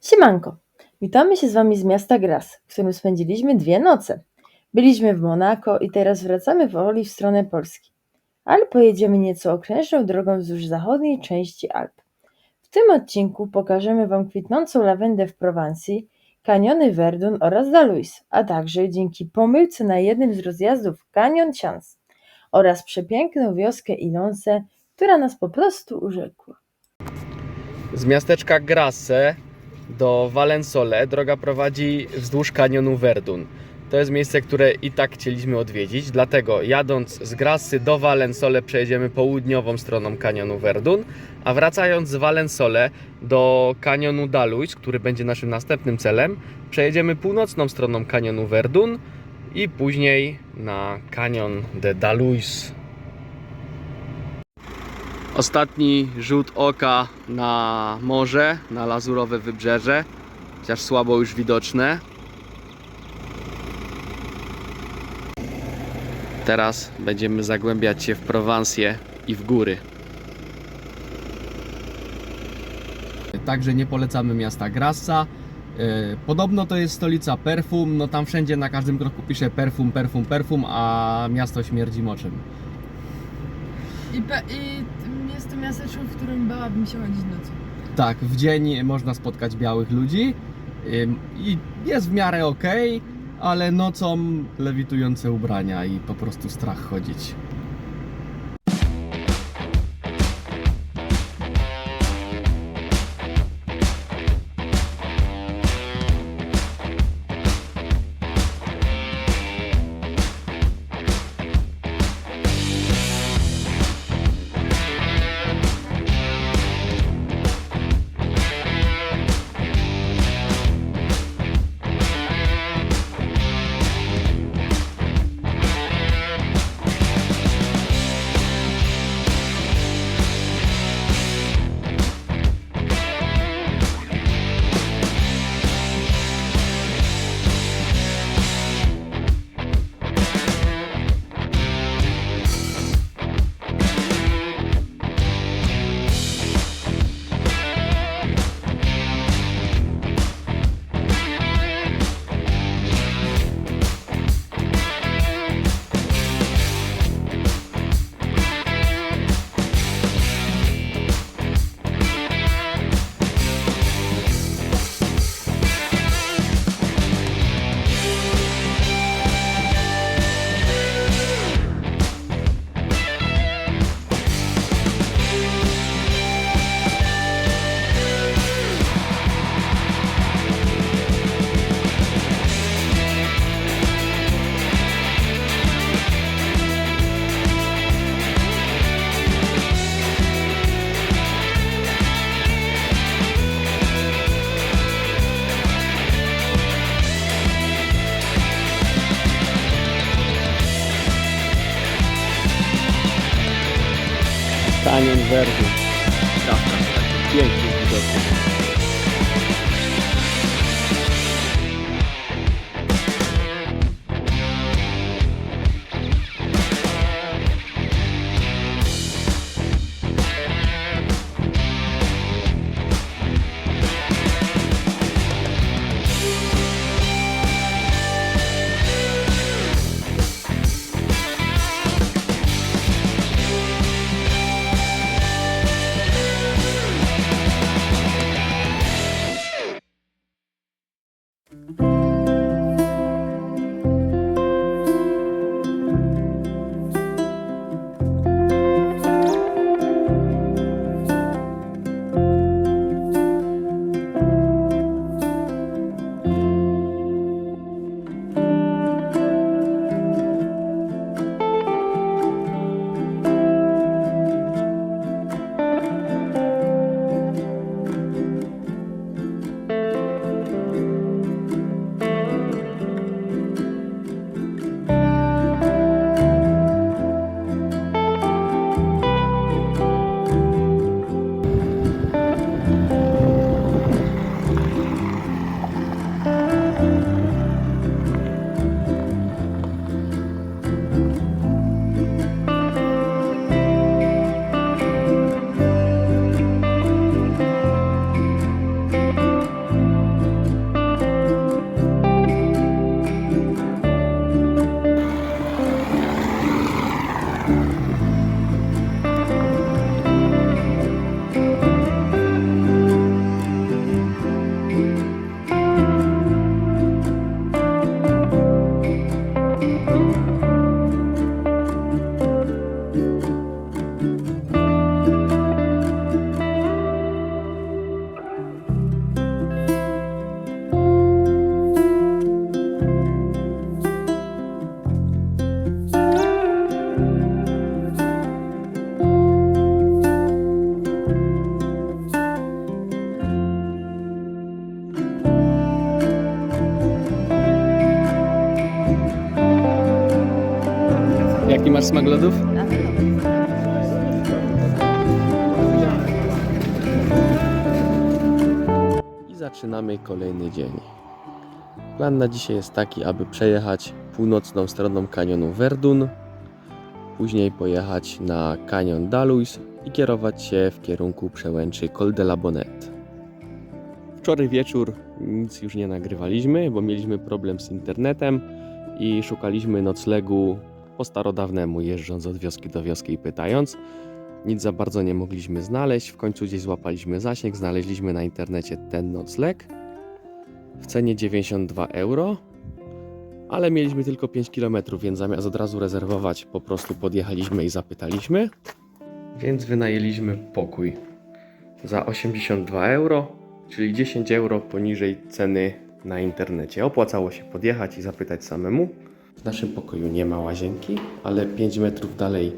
Siemanko! Witamy się z Wami z miasta Graz, w którym spędziliśmy dwie noce. Byliśmy w Monako i teraz wracamy powoli w stronę Polski. Ale pojedziemy nieco okrężną drogą wzdłuż zachodniej części Alp. W tym odcinku pokażemy Wam kwitnącą lawendę w Prowansji, kaniony Verdun oraz Daluis, a także dzięki pomyłce na jednym z rozjazdów kanion Cians oraz przepiękną wioskę Ilonce, która nas po prostu urzekła. Z miasteczka Grasse do Valensole droga prowadzi wzdłuż kanionu Verdun. To jest miejsce, które i tak chcieliśmy odwiedzić, dlatego jadąc z Grassy do Valensole przejedziemy południową stroną kanionu Verdun, a wracając z Valensole do kanionu Daluis, który będzie naszym następnym celem, przejedziemy północną stroną kanionu Verdun i później na kanion de Daluis. Ostatni rzut oka na morze, na lazurowe wybrzeże, chociaż słabo już widoczne. Teraz będziemy zagłębiać się w Prowansję i w góry. Także nie polecamy miasta Grassa. E, Podobno to jest stolica perfum, no tam wszędzie na każdym kroku pisze perfum, perfum, perfum, a miasto śmierdzi moczem. I, pe- i miasteczko, w którym bałabym się chodzić nocą. Tak, w dzień można spotkać białych ludzi i jest w miarę ok, ale nocą lewitujące ubrania i po prostu strach chodzić. Lodów? I zaczynamy kolejny dzień. Plan na dzisiaj jest taki, aby przejechać północną stroną kanionu Verdun, później pojechać na kanion Daluis i kierować się w kierunku przełęczy Col de la Bonette. Wczoraj wieczór nic już nie nagrywaliśmy, bo mieliśmy problem z internetem i szukaliśmy noclegu po starodawnemu, jeżdżąc od wioski do wioski i pytając. Nic za bardzo nie mogliśmy znaleźć. W końcu gdzieś złapaliśmy zasięg, znaleźliśmy na internecie ten nocleg w cenie 92 euro, ale mieliśmy tylko 5 km, więc zamiast od razu rezerwować, po prostu podjechaliśmy i zapytaliśmy. Więc wynajęliśmy pokój za 82 euro, czyli 10 euro poniżej ceny na internecie. Opłacało się podjechać i zapytać samemu. W naszym pokoju nie ma łazienki, ale 5 metrów dalej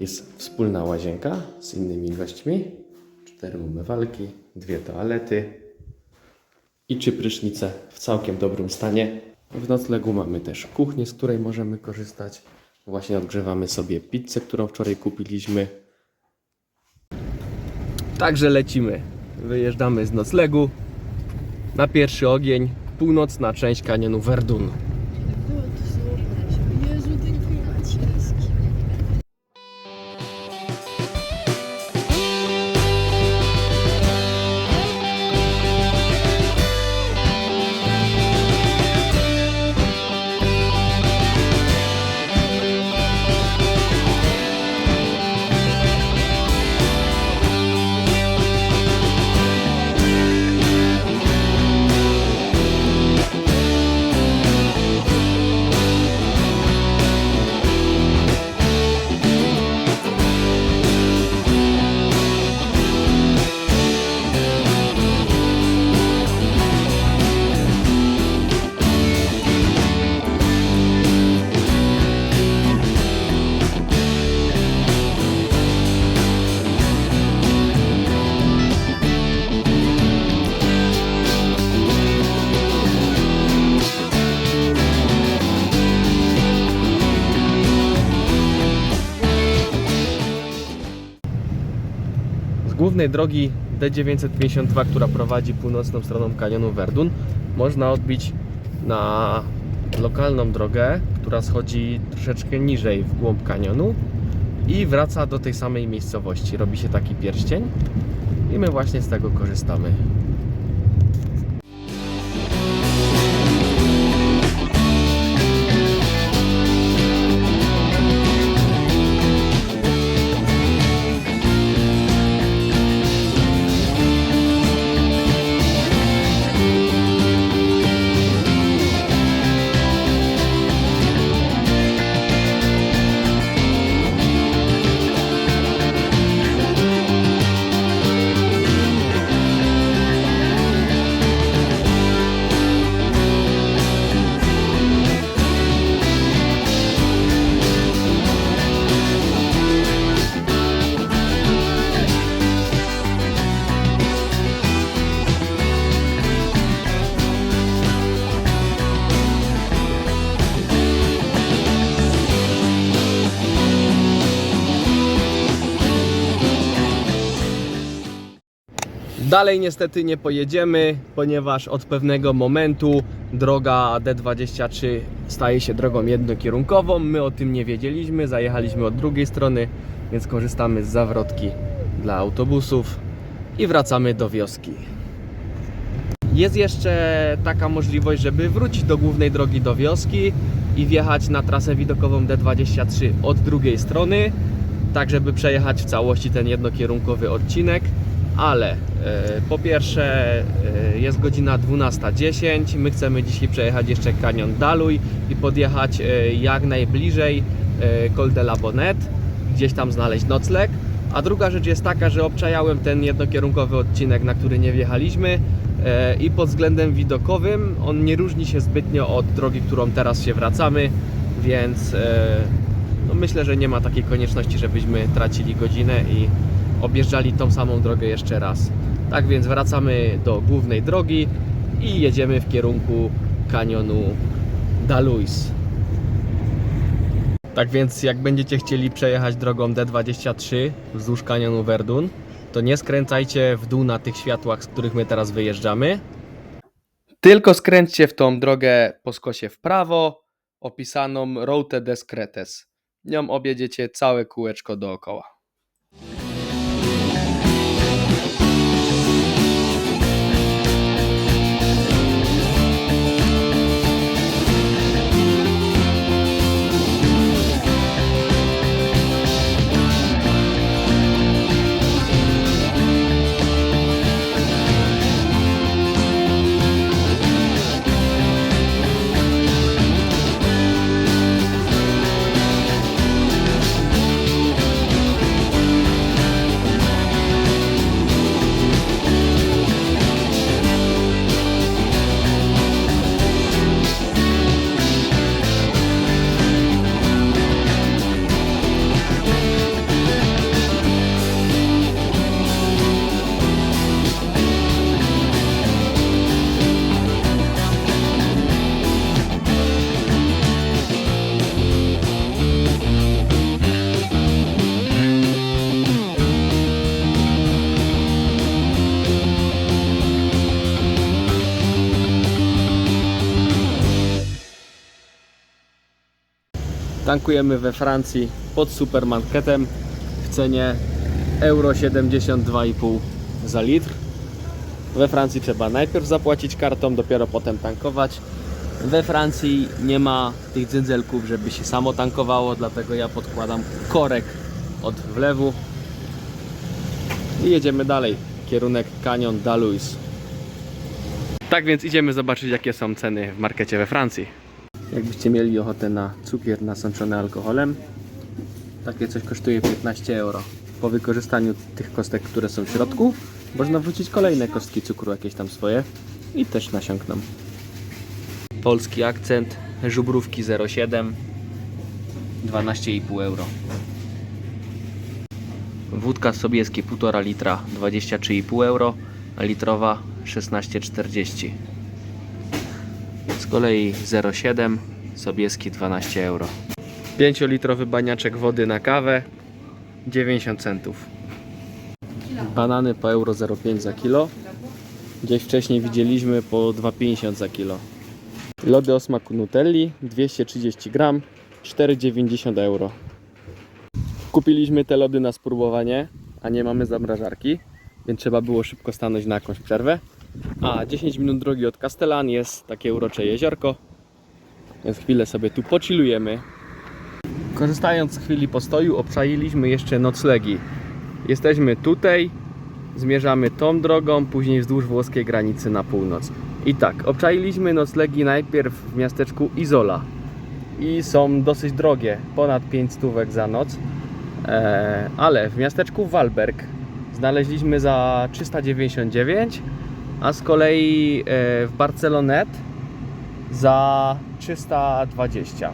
jest wspólna łazienka z innymi gośćmi. Cztery umywalki, dwie toalety i trzy prysznice w całkiem dobrym stanie. W noclegu mamy też kuchnię, z której możemy korzystać. Właśnie odgrzewamy sobie pizzę, którą wczoraj kupiliśmy. Także lecimy. Wyjeżdżamy z noclegu na pierwszy ogień, północna część kanionu Verdun. Głównej drogi D952, która prowadzi północną stroną kanionu Verdun, można odbić na lokalną drogę, która schodzi troszeczkę niżej w głąb kanionu i wraca do tej samej miejscowości. Robi się taki pierścień i my właśnie z tego korzystamy. Dalej niestety nie pojedziemy, ponieważ od pewnego momentu droga D23 staje się drogą jednokierunkową. My o tym nie wiedzieliśmy, zajechaliśmy od drugiej strony, więc korzystamy z zawrotki dla autobusów i wracamy do wioski. Jest jeszcze taka możliwość, żeby wrócić do głównej drogi do wioski i wjechać na trasę widokową D23 od drugiej strony, tak żeby przejechać w całości ten jednokierunkowy odcinek ale e, po pierwsze e, jest godzina 12.10, my chcemy dzisiaj przejechać jeszcze kanion Daluj i podjechać e, jak najbliżej Col de la Bonette, gdzieś tam znaleźć nocleg. A druga rzecz jest taka, że obczajałem ten jednokierunkowy odcinek, na który nie wjechaliśmy i pod względem widokowym on nie różni się zbytnio od drogi, którą teraz się wracamy, więc no myślę, że nie ma takiej konieczności, żebyśmy tracili godzinę i objeżdżali tą samą drogę jeszcze raz. Tak więc wracamy do głównej drogi i jedziemy w kierunku kanionu Daluis. Tak więc jak będziecie chcieli przejechać drogą D23 wzdłuż kanionu Verdun, to nie skręcajcie w dół na tych światłach, z których my teraz wyjeżdżamy. Tylko skręćcie w tą drogę po skosie w prawo, opisaną Route des Cretes. Nią objedziecie całe kółeczko dookoła. Tankujemy we Francji pod supermarketem w cenie euro 72,5 za litr. We Francji trzeba najpierw zapłacić kartą, dopiero potem tankować. We Francji nie ma tych dzędzelków, żeby się samo tankowało, dlatego ja podkładam korek od wlewu i jedziemy dalej. Kierunek Canyon d'Alouis. Tak więc idziemy zobaczyć jakie są ceny w markecie we Francji. Jakbyście mieli ochotę na cukier nasączony alkoholem, takie coś kosztuje 15 euro. Po wykorzystaniu tych kostek, które są w środku, można wrzucić kolejne kostki cukru, jakieś tam swoje i też nasiąkną. Polski akcent, żubrówki 0,7, 12,5 euro. Wódka sobieski 1,5 litra, 23,5 euro, a litrowa 16,40 z kolei 0,7 Sobieski 12 euro. 5-litrowy baniaczek wody na kawę 90 centów. Banany po euro 0,5 za kilo. Gdzieś wcześniej widzieliśmy po 2,50 za kilo. Lody o smaku Nutelli 230 gram 4,90 euro. Kupiliśmy te lody na spróbowanie, a nie mamy zamrażarki, więc trzeba było szybko stanąć na jakąś przerwę. A 10 minut drogi od Castellan jest takie urocze jeziorko. Więc chwilę sobie tu pochillujemy. Korzystając z chwili postoju, obczailiśmy jeszcze noclegi. Jesteśmy tutaj, zmierzamy tą drogą, później wzdłuż włoskiej granicy na północ. I tak, obczailiśmy noclegi najpierw w miasteczku Izola. I są dosyć drogie, ponad 5 stówek za noc. Eee, ale w miasteczku Walberg znaleźliśmy za 399 a z kolei e, w Barcelonet za 320.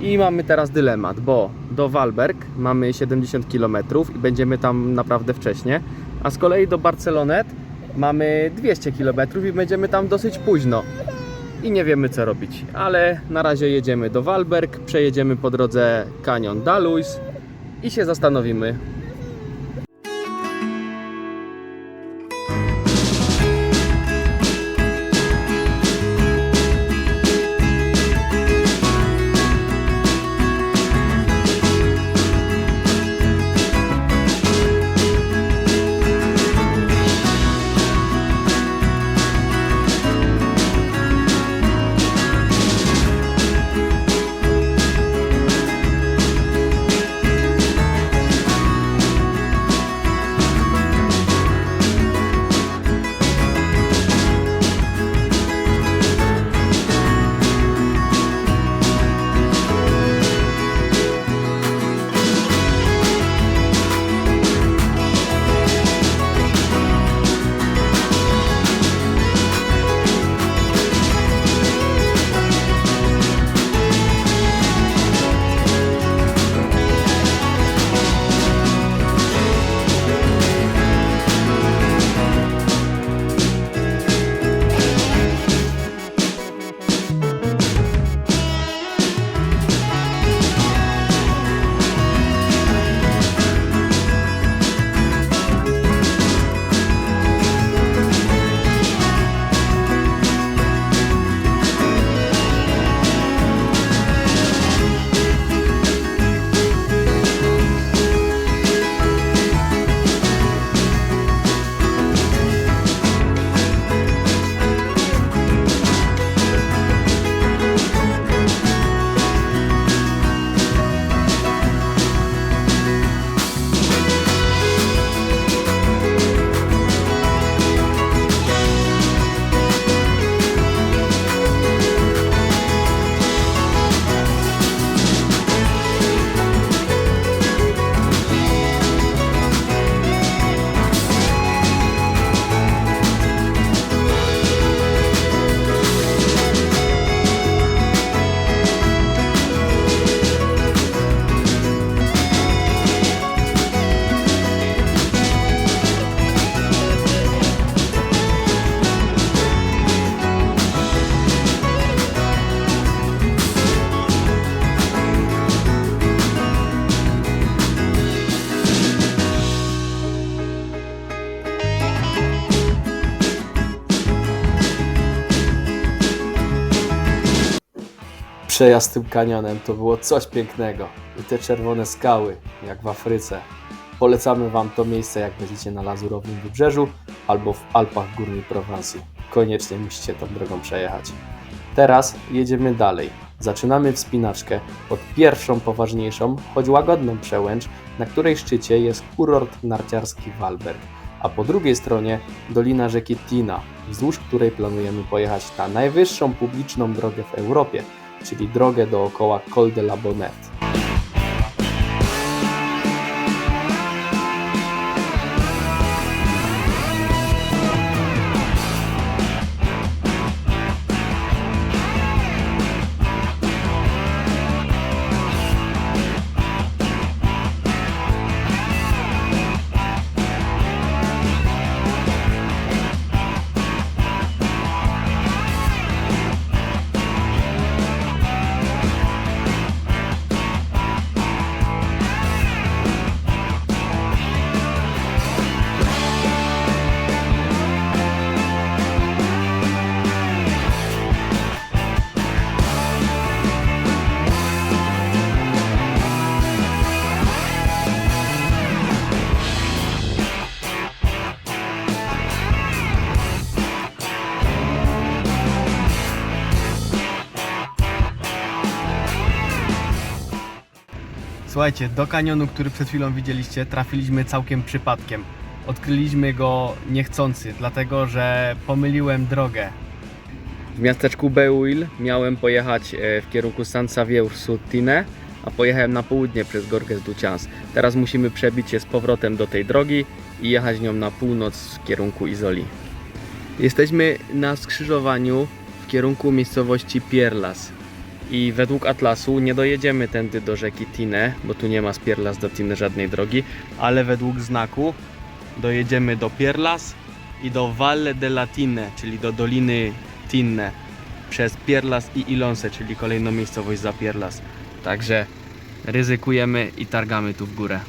I mamy teraz dylemat, bo do Walberg mamy 70 km i będziemy tam naprawdę wcześnie, a z kolei do Barcelonet mamy 200 km i będziemy tam dosyć późno. I nie wiemy co robić, ale na razie jedziemy do Walberg, przejedziemy po drodze Canyon d'Alouis i się zastanowimy, Przejazd tym kanionem to było coś pięknego. I te czerwone skały, jak w Afryce. Polecamy Wam to miejsce, jak będziecie na Lazurowym Wybrzeżu albo w Alpach Górnej Prowansji. Koniecznie musicie tą drogą przejechać. Teraz jedziemy dalej. Zaczynamy wspinaczkę pod pierwszą poważniejszą, choć łagodną przełęcz, na której szczycie jest kurort narciarski Walberg, a po drugiej stronie dolina rzeki Tina, wzdłuż której planujemy pojechać na najwyższą publiczną drogę w Europie, czyli drogę dookoła Col de la Bonette. Słuchajcie, do kanionu, który przed chwilą widzieliście, trafiliśmy całkiem przypadkiem. Odkryliśmy go niechcący, dlatego że pomyliłem drogę. W miasteczku Beuil miałem pojechać e, w kierunku San Xavier sur Tine, a pojechałem na południe przez Gorges du Chans. Teraz musimy przebić się z powrotem do tej drogi i jechać nią na północ w kierunku Izoli. Jesteśmy na skrzyżowaniu w kierunku miejscowości Pierlas. I według atlasu nie dojedziemy tędy do rzeki Tine, bo tu nie ma z Pierlas do Tine żadnej drogi, ale według znaku dojedziemy do Pierlas i do Valle de la Tine, czyli do Doliny Tinne przez Pierlas i Ilonse, czyli kolejną miejscowość za Pierlas. Także ryzykujemy i targamy tu w górę.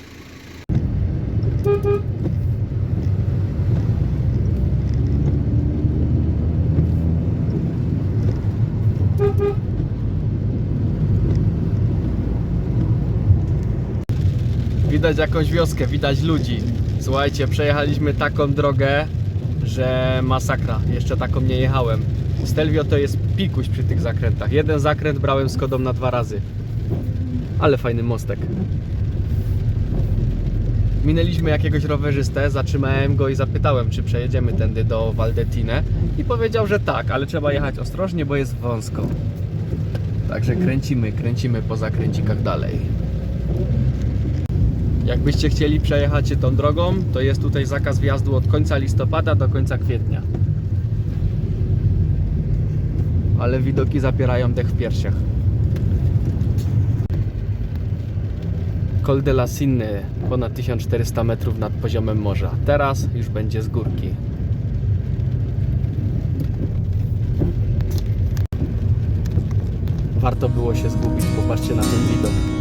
Widać jakąś wioskę, widać ludzi. Słuchajcie, przejechaliśmy taką drogę, że masakra. Jeszcze taką nie jechałem. Stelvio to jest pikuś przy tych zakrętach. Jeden zakręt brałem z kodą na dwa razy. Ale fajny mostek. Minęliśmy jakiegoś rowerzystę, zatrzymałem go i zapytałem, czy przejedziemy tędy do Valdetine. I powiedział, że tak, ale trzeba jechać ostrożnie, bo jest wąsko. Także kręcimy, kręcimy po zakręcikach dalej. Jakbyście chcieli przejechać się tą drogą, to jest tutaj zakaz wjazdu od końca listopada do końca kwietnia. Ale widoki zapierają dech w piersiach. Col de la Sinne, ponad 1400 metrów nad poziomem morza. Teraz już będzie z górki. Warto było się zgubić, popatrzcie na ten widok.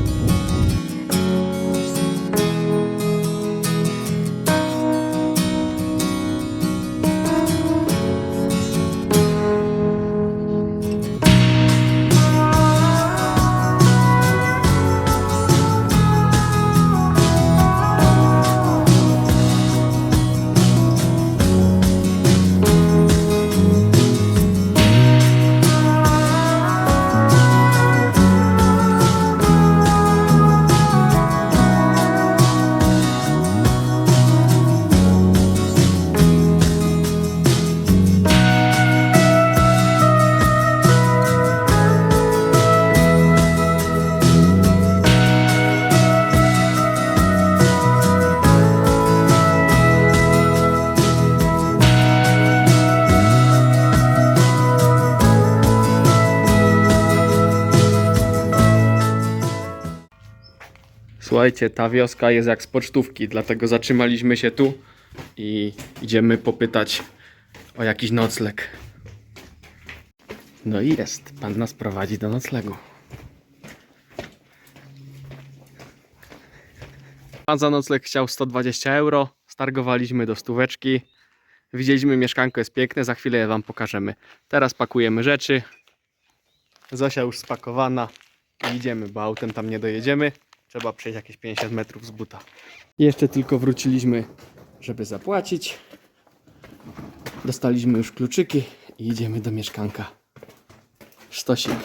Słuchajcie, ta wioska jest jak z pocztówki, dlatego zatrzymaliśmy się tu i idziemy popytać o jakiś nocleg. No i jest, pan nas prowadzi do noclegu. Pan za nocleg chciał 120 euro, stargowaliśmy do stóweczki. Widzieliśmy mieszkanko jest piękne, za chwilę je wam pokażemy. Teraz pakujemy rzeczy Zosia już spakowana idziemy, bo autem tam nie dojedziemy. Trzeba przejść jakieś 50 metrów z buta. Jeszcze tylko wróciliśmy, żeby zapłacić. Dostaliśmy już kluczyki i idziemy do mieszkanka. Sztosik.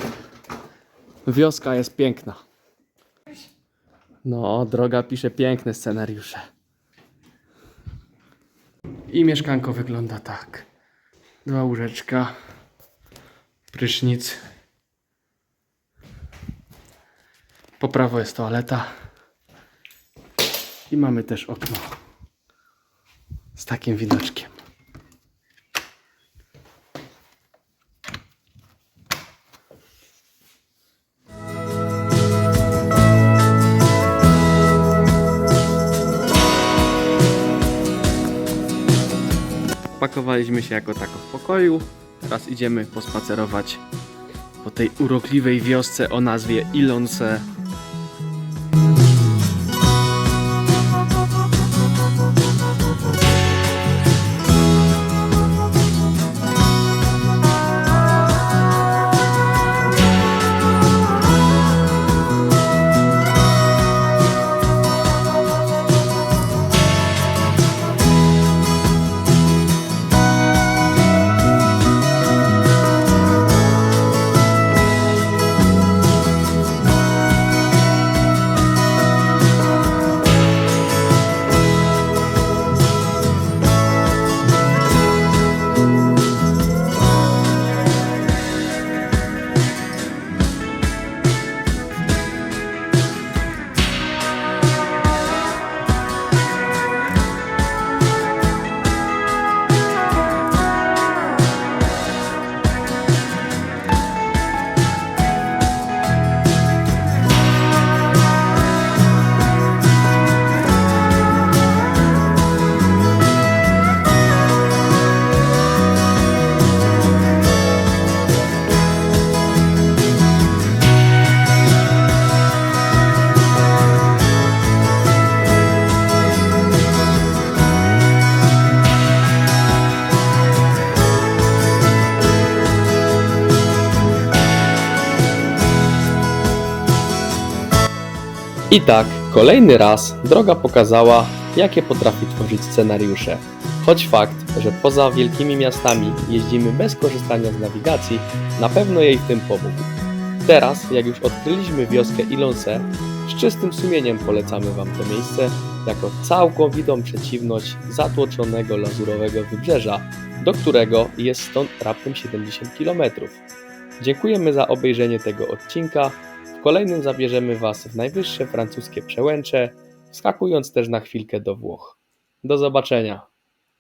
Wioska jest piękna. No, droga pisze piękne scenariusze. I mieszkanko wygląda tak. Dwa łóżeczka, prysznic. Po prawo jest toaleta. I mamy też okno z takim widoczkiem. Pakowaliśmy się jako tako w pokoju. Teraz idziemy pospacerować po tej urokliwej wiosce o nazwie Ilonse. I tak, kolejny raz droga pokazała, jakie potrafi tworzyć scenariusze. Choć fakt, że poza wielkimi miastami jeździmy bez korzystania z nawigacji, na pewno jej w tym pomógł. Teraz, jak już odkryliśmy wioskę Ilonse, z czystym sumieniem polecamy Wam to miejsce jako całkowitą przeciwność zatłoczonego lazurowego wybrzeża, do którego jest stąd raptem 70 km. Dziękujemy za obejrzenie tego odcinka. Kolejnym zabierzemy Was w najwyższe francuskie przełęcze, wskakując też na chwilkę do Włoch. Do zobaczenia.